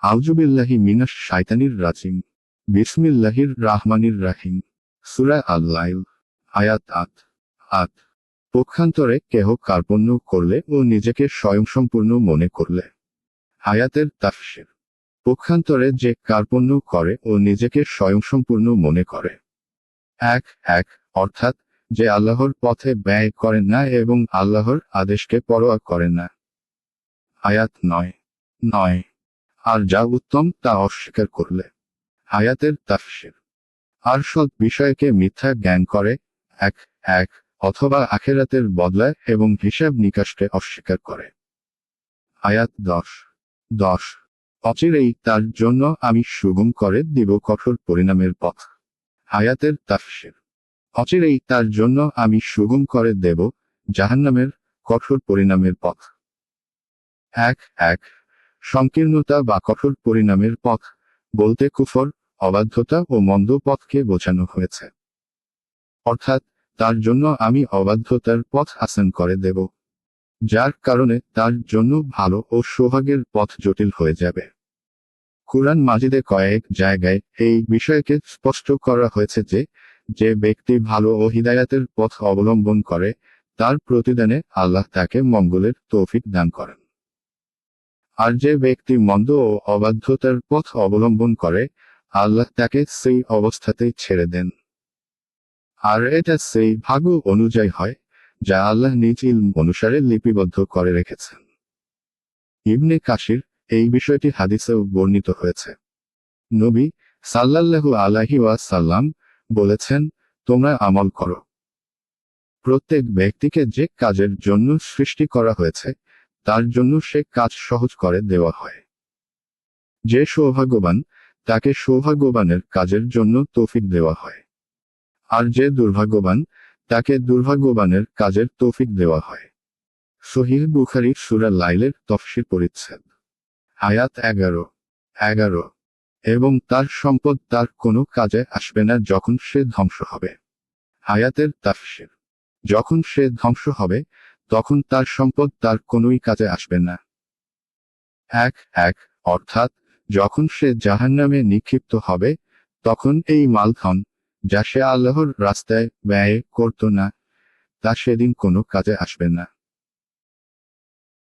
আউজুবিল্লাহি মিনাস শায়তানির রাজিম। বিসমিল্লাহির রাহমানির রাহিম। সুরা আল্লাইল, আয়াত আত আত পক্ষান্তরে কেহ কার্পণ্য করলে ও নিজেকে স্বয়ংসম্পূর্ণ মনে করলে। আয়াতের তাফসির। পক্ষান্তরে যে কার্পণ্য করে ও নিজেকে স্বয়ংসম্পূর্ণ মনে করে। এক এক, অর্থাৎ যে আল্লাহর পথে ব্যয় করেন না এবং আল্লাহর আদেশকে পরোয়া করে না। আয়াত নয়। নয়। আর যা উত্তম তা অস্বীকার করলে। আয়াতের তাফসির। আর সৎ বিষয়কে মিথ্যা জ্ঞান করে, এক এক, অথবা আখেরাতের বদলায় এবং হিসাব নিকাশকে অস্বীকার করে। আয়াত দশ। দশ। অচিরেই তার জন্য আমি সুগম করে দিব কঠোর পরিণামের পথ। আয়াতের তাফসির। অচিরেই তার জন্য আমি সুগম করে দেব জাহান্নামের কঠোর পরিণামের পথ। এক এক সংকীর্ণতা বা কঠোর পরিণামের পথ বলতে কুফর, অবাধ্যতা ও মন্দ পথকে বোঝানো হয়েছে। অর্থাৎ, তার জন্য আমি অবাধ্যতার পথ আসান করে দেব, যার কারণে তার জন্য ভালো ও সৌভাগ্যের পথ জটিল হয়ে যাবে। কুরআন মাজিদে কয়েক জায়গায় এই বিষয়কে স্পষ্ট করা হয়েছে যে যে ব্যক্তি ভালো ও হিদায়াতের পথ অবলম্বন করে, তার প্রতিদানে আল্লাহ তাকে মঙ্গলের তৌফিক দান করেন। আর যে ব্যক্তি মন্দ ও অবাধ্যতার পথ অবলম্বন করে, আল্লাহ তাকে সেই অবস্থাতেই ছেড়ে দেন। আর এটা সেই ভাগ্য অনুযায়ী হয়, যা আল্লাহ নিজ অনুসারে লিপিবদ্ধ করে রেখেছেন। ইবনে কাশির এই বিষয়টি হাদিসেও বর্ণিত হয়েছে। নবী সাল্লাল্লাহু আলাহি সাল্লাম বলেছেন, তোমরা আমল করো। প্রত্যেক ব্যক্তিকে যে কাজের জন্য সৃষ্টি করা হয়েছে তার জন্য সে কাজ সহজ করে দেওয়া হয়। যে সৌভাগ্যবান, তাকে সৌভাগ্যবানের কাজের জন্য তৌফিক দেওয়া হয়। আর যে দুর্ভাগ্যবান, তাকে দুর্ভাগ্যবানের কাজের তৌফিক দেওয়া হয়। সহিহ বুখারি সুরা লাইলের তফসির পরিচ্ছেদ। আয়াত এগারো। এগারো। এবং তার সম্পদ তার কোনো কাজে আসবে না যখন সে ধ্বংস হবে। আয়াতের তাফসির। যখন সে ধ্বংস হবে তখন তার সম্পদ তার কোনোই কাজে আসবে না। এক এক, অর্থাৎ, যখন সে জাহান্নামে নিক্ষিপ্ত হবে, তখন এই মালধন যা সে আল্লাহর রাস্তায় ব্যয় করত না, তা সেদিন কোনো কাজে আসবে না।